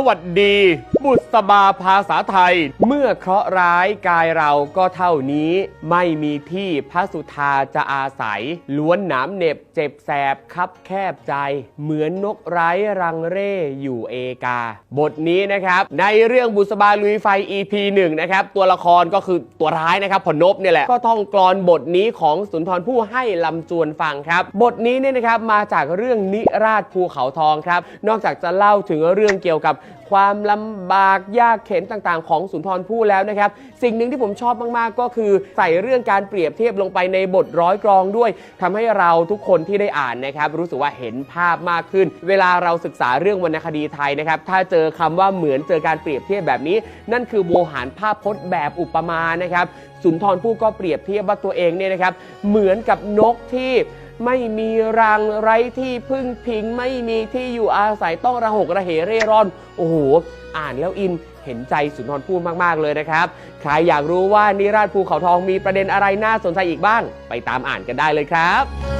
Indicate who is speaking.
Speaker 1: สวัสดี บุษบาภาษาไทย เมื่อเคราะห์ร้ายกายเราก็เท่านี้ ไม่มีที่พระสุธาจะอาศัย ล้วนหนามเหน็บเจ็บแสบคับแคบใจ เหมือนนกไร้รังเร่อยู่เอกา บทนี้นะครับ ในเรื่องบุษบาลุยไฟ EP 1นะครับ ตัวละครก็คือตัวร้ายนะครับพนบเนี่ยแหละ ก็ต้องกรอนบทนี้ของสุนทรผู้ให้ลำจวนฟังครับ บทนี้เนี่ยนะครับมาจากเรื่องนิราชภูเขาทองครับ นอกจากจะเล่าถึงเรื่องเกี่ยวกับความลำบากยากเข็นต่างๆ ของสุนทรภู่แล้วนะครับ สิ่งหนึ่งที่ผมชอบมากๆ ก็คือใส่เรื่องการเปรียบเทียบลงไปในบทร้อยกรองด้วยทำให้เราทุกคนที่ได้อ่านนะครับรู้สึกว่าเห็นภาพมากขึ้น เวลาเราศึกษาเรื่องวรรณคดีไทยนะครับถ้าเจอคำว่าเหมือนเจอการเปรียบเทียบแบบนี้ นั่นคือโวหารภาพพจน์แบบอุปมานะครับสุนทรภู่ก็เปรียบเทียบว่าตัวเองเนี่ยนะครับเหมือนกับนกที่ ไม่มีรังไร้ที่พึ่งพิง ไม่มีที่อยู่อาศัยต้องระหกระเหเร่ร่อน โอ้โห อ่านแล้วอินเห็นใจสุนทรภู่มาก ๆ เลยนะครับ ใครอยากรู้ว่านิราชภูเขาทองมีประเด็นอะไรน่าสนใจอีกบ้าง ไปตามอ่านกันได้เลยครับ